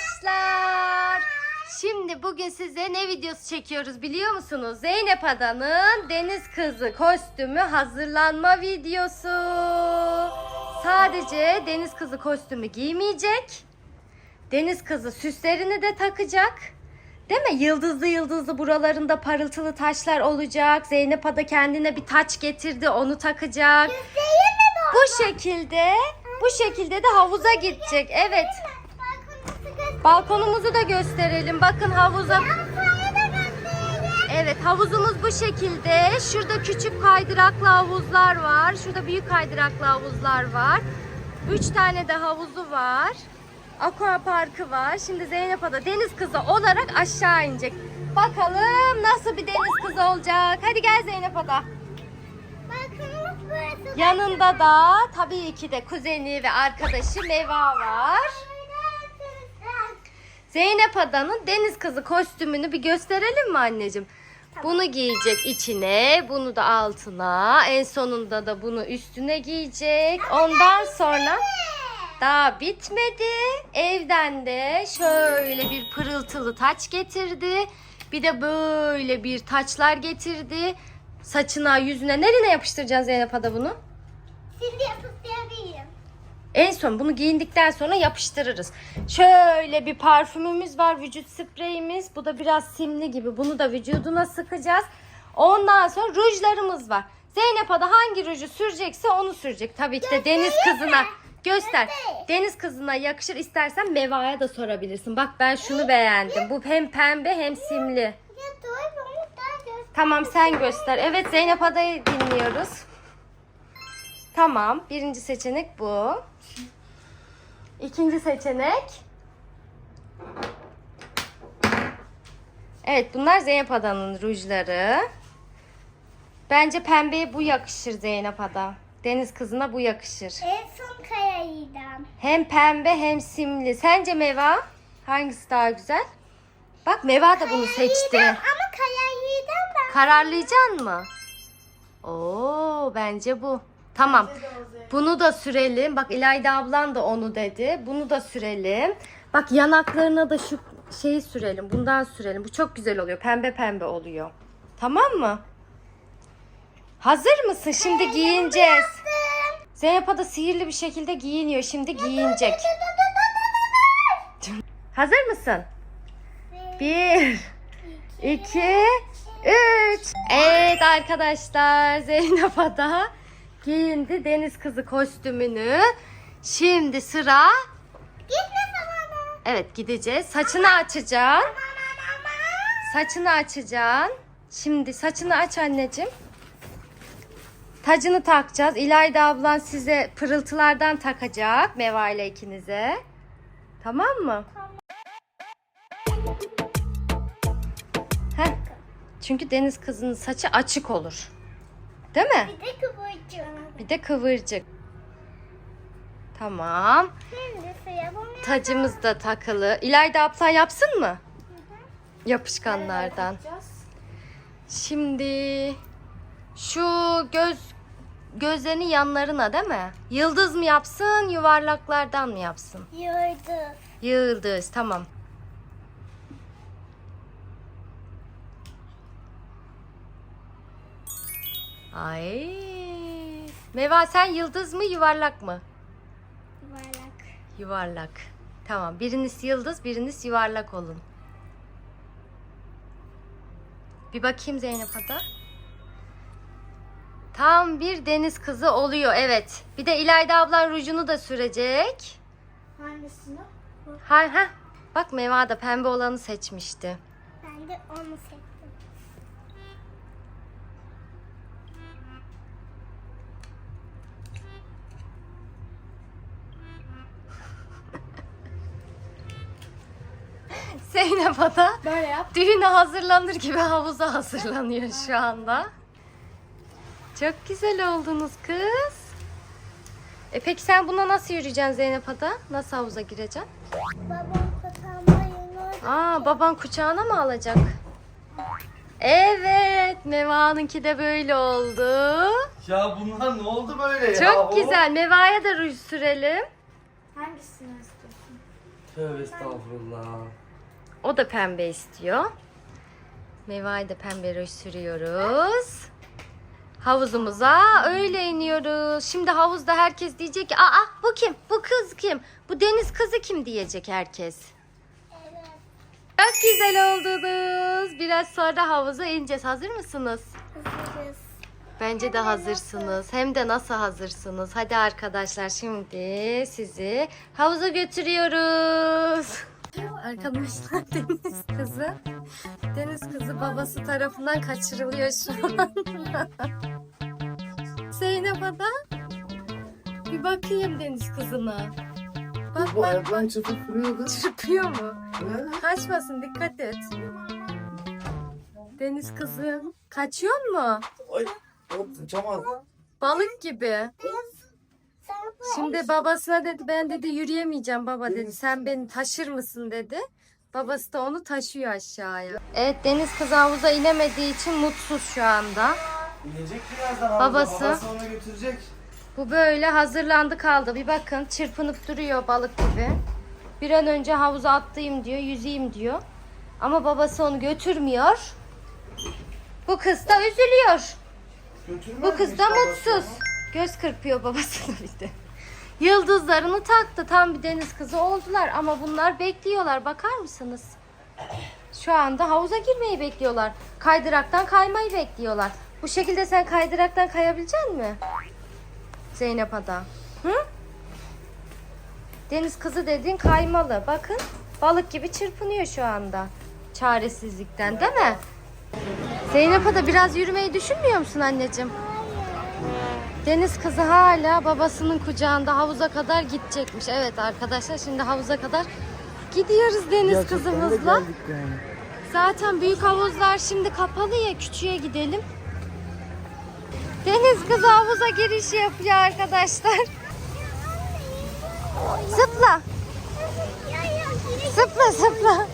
arkadaşlar. Şimdi bugün size ne videosu çekiyoruz biliyor musunuz? Zeynep Adan'ın deniz kızı kostümü hazırlanma videosu. Sadece deniz kızı kostümü giymeyecek. Deniz kızı süslerini de takacak. Değil mi? Yıldızlı yıldızlı buralarında parıltılı taşlar olacak. Zeynep Ada kendine bir taç getirdi. Onu takacak. Bu şekilde bu şekilde de havuza gidecek. Evet. Balkonumuzu da gösterelim. Bakın havuza. Evet havuzumuz bu şekilde. Şurada küçük kaydıraklı havuzlar var. Şurada büyük kaydıraklı havuzlar var. Üç tane de havuzu var. Aqua parkı var. Şimdi Zeynep Ada deniz kızı olarak aşağı inecek. Bakalım nasıl bir deniz kızı olacak. Hadi gel Zeynep Ada. Yanında da tabii ki de kuzeni ve arkadaşı Meva var. Zeynep Ada'nın deniz kızı kostümünü bir gösterelim mi anneciğim? Bunu giyecek içine, bunu da altına, en sonunda da bunu üstüne giyecek. Ondan sonra daha bitmedi. Evden de şöyle bir pırıltılı taç getirdi. Bir de böyle bir taçlar getirdi. Saçına, yüzüne, nereye yapıştıracaksın Zeynep Ada bunu? Şimdi yapıp diyebilirim. En son bunu giyindikten sonra yapıştırırız. Şöyle bir parfümümüz var, vücut spreyimiz. Bu da biraz simli gibi. Bunu da vücuduna sıkacağız. Ondan sonra rujlarımız var. Zeynep Ada hangi ruju sürecekse onu sürecek. Tabii ki de deniz kızına. Göster. Deniz kızına yakışır istersen Meva'ya da sorabilirsin. Bak ben şunu beğendim. Bu hem pembe hem simli. Tamam sen göster. Evet Zeynep Ada'yı dinliyoruz. Tamam. Birinci seçenek bu. İkinci seçenek. Evet bunlar Zeynep Ada'nın rujları. Bence pembeye bu yakışır Zeynep Ada. Deniz kızına bu yakışır. En son kayayıdan. Hem pembe hem simli. Sence Meva? Hangisi daha güzel? Bak Meva da bunu seçti. Ama kayayıdan ben. Kararlayacaksın mı? Oo bence bu. Tamam. Bunu da sürelim. Bak İlayda ablan da onu dedi. Bunu da sürelim. Bak yanaklarına da şu şeyi sürelim. Bundan sürelim. Bu çok güzel oluyor. Pembe pembe oluyor. Tamam mı? Hazır mısın? Şimdi giyineceğiz. Zeynep da sihirli bir şekilde giyiniyor. Şimdi giyinecek. Hazır mısın? Bir, iki, üç. Evet arkadaşlar Zeynep Ada giyindi deniz kızı kostümünü. Şimdi sıra Gitme zamanı. evet gideceğiz. Saçını açacaksın. Saçını açacaksın. Şimdi saçını aç anneciğim. Tacını takacağız. İlayda ablan size pırıltılardan takacak. Meva ile ikinize. Tamam mı? Heh. Çünkü deniz kızının saçı açık olur. Değil mi? Bir de kıvırcık. Bir de kıvırcık. Tamam. Tacımız da takılı. İlayda abla yapsın mı? Yapışkanlardan. Şimdi şu göz gözlerini yanlarına değil mi? Yıldız mı yapsın, yuvarlaklardan mı yapsın? Yıldız. Yıldız tamam. Ay. Meva sen yıldız mı yuvarlak mı? Yuvarlak. Yuvarlak. Tamam. Biriniz yıldız, biriniz yuvarlak olun. Bir bakayım Zeynep Ada. Tam bir deniz kızı oluyor. Evet. Bir de İlayda ablan rujunu da sürecek. Hangisini? Ha ha. Bak Meva da pembe olanı seçmişti. Ben de onu seçtim. Zeynep Ada Böyle yap. düğüne hazırlanır gibi havuza hazırlanıyor şu anda. Çok güzel oldunuz kız. E peki sen buna nasıl yürüyeceksin Zeynep Ada? Nasıl havuza gireceksin? Babam kafamda yunus. Aa baban kucağına mı alacak? Evet Meva'nınki de böyle oldu. Ya bunlar ne oldu böyle ya? Çok güzel. Meva'ya da ruj sürelim. Hangisini istiyorsun? Tövbe estağfurullah. O da pembe istiyor. Meva'yı da pembe ruj sürüyoruz. Havuzumuza öyle iniyoruz. Şimdi havuzda herkes diyecek ki aa bu kim? Bu kız kim? Bu deniz kızı kim diyecek herkes. Evet. Çok güzel oldunuz. Biraz sonra havuza ineceğiz. Hazır mısınız? Hazırız. Bence de hazırsınız. Hem de nasıl hazırsınız? Hadi arkadaşlar şimdi sizi havuza götürüyoruz. Arkadaşlar Deniz kızı Deniz kızı babası tarafından kaçırılıyor şu an. Zeynep Ada bir bakayım Deniz kızına. Bak Bu bak ayaklarını çırpıp duruyor kız. çırpıyor mu? Ne? Kaçmasın dikkat et. Deniz kızım kaçıyor mu? Ay. Hop uçamaz. Balık gibi. Şimdi babasına dedi ben dedi yürüyemeyeceğim baba dedi. Sen beni taşır mısın dedi. Babası da onu taşıyor aşağıya. Evet Deniz kız havuza inemediği için mutsuz şu anda. İnecek birazdan havuza. Babası. Babası onu götürecek. Bu böyle hazırlandı kaldı. Bir bakın çırpınıp duruyor balık gibi. Bir an önce havuza atlayayım diyor, yüzeyim diyor. Ama babası onu götürmüyor. Bu kız da üzülüyor. Götürmez Bu kız mi da mutsuz. Göz kırpıyor babasına bir de. Yıldızlarını taktı. Tam bir deniz kızı oldular ama bunlar bekliyorlar. Bakar mısınız? Şu anda havuza girmeyi bekliyorlar. Kaydıraktan kaymayı bekliyorlar. Bu şekilde sen kaydıraktan kayabilecek mi? Zeynep Ada. Hı? Deniz kızı dediğin kaymalı. Bakın balık gibi çırpınıyor şu anda. Çaresizlikten değil mi? Zeynep Ada biraz yürümeyi düşünmüyor musun anneciğim? Deniz kızı hala babasının kucağında havuza kadar gidecekmiş. Evet arkadaşlar şimdi havuza kadar gidiyoruz deniz Gerçekten de kızımızla. geldik yani. Zaten büyük havuzlar şimdi kapalı ya küçüğe gidelim. Deniz kızı havuza giriş yapıyor arkadaşlar. Zıpla. Zıpla zıpla.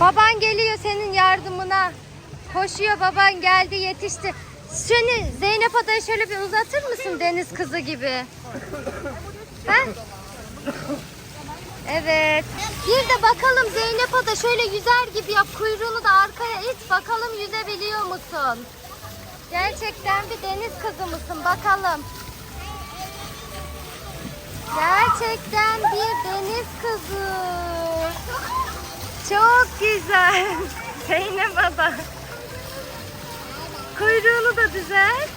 Baban geliyor senin yardımına. Koşuyor baban geldi yetişti. Seni Zeynep Ada'ya şöyle bir uzatır mısın deniz kızı gibi? Ha? Evet. Bir de bakalım Zeynep Ada şöyle yüzer gibi yap. Kuyruğunu da arkaya it. Bakalım yüzebiliyor musun? Gerçekten bir deniz kızı mısın? Bakalım. Gerçekten bir deniz kızı. Çok güzel. Zeynep Ada. Kuyruğunu da düzelt.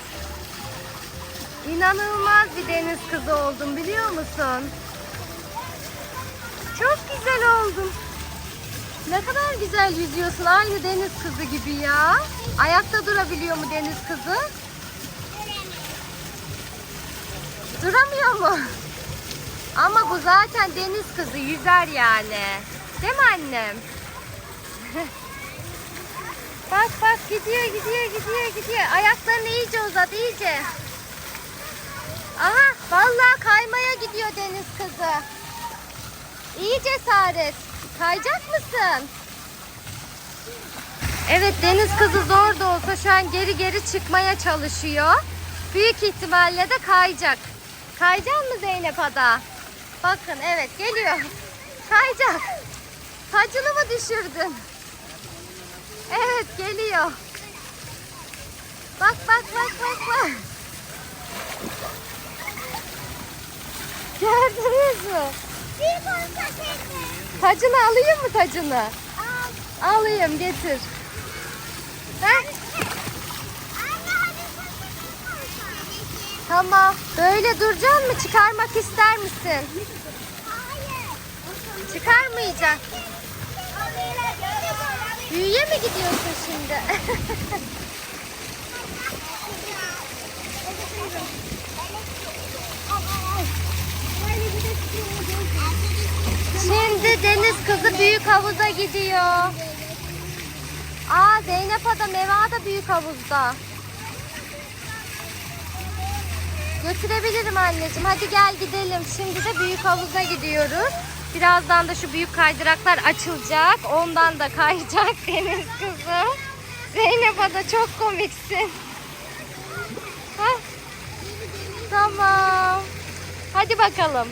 İnanılmaz bir deniz kızı oldun biliyor musun? Çok güzel oldun. Ne kadar güzel yüzüyorsun. Aynı deniz kızı gibi ya. Ayakta durabiliyor mu deniz kızı? Duramıyor mu? Ama bu zaten deniz kızı yüzer yani. Değil mi annem? bak bak gidiyor gidiyor gidiyor gidiyor. Ayaklarını iyice uzat iyice. Aha vallahi kaymaya gidiyor deniz kızı. İyi cesaret. Kayacak mısın? Evet deniz kızı zor da olsa şu an geri geri çıkmaya çalışıyor. Büyük ihtimalle de kayacak. Kayacak mı Zeynep Ada? Bakın evet geliyor. Kayacak. Tacını mı düşürdün? Evet geliyor. Bak bak bak bak bak. Gördünüz mü? Bir tekne. Tacını alayım mı tacını? Al. Alayım getir. Sakın Tamam. Böyle duracaksın mı? Çıkarmak ister misin? Hayır. Çıkarmayacaksın. Büyüye mi gidiyorsun şimdi? Şimdi deniz kızı büyük havuza gidiyor. Aa Zeynep Ada Meva da büyük havuzda. Götürebilirim anneciğim. Hadi gel gidelim. Şimdi de büyük havuza gidiyoruz. Birazdan da şu büyük kaydıraklar açılacak. Ondan da kayacak deniz kızı. Zeynep Ada çok komiksin. Ha? Tamam. Hadi bakalım.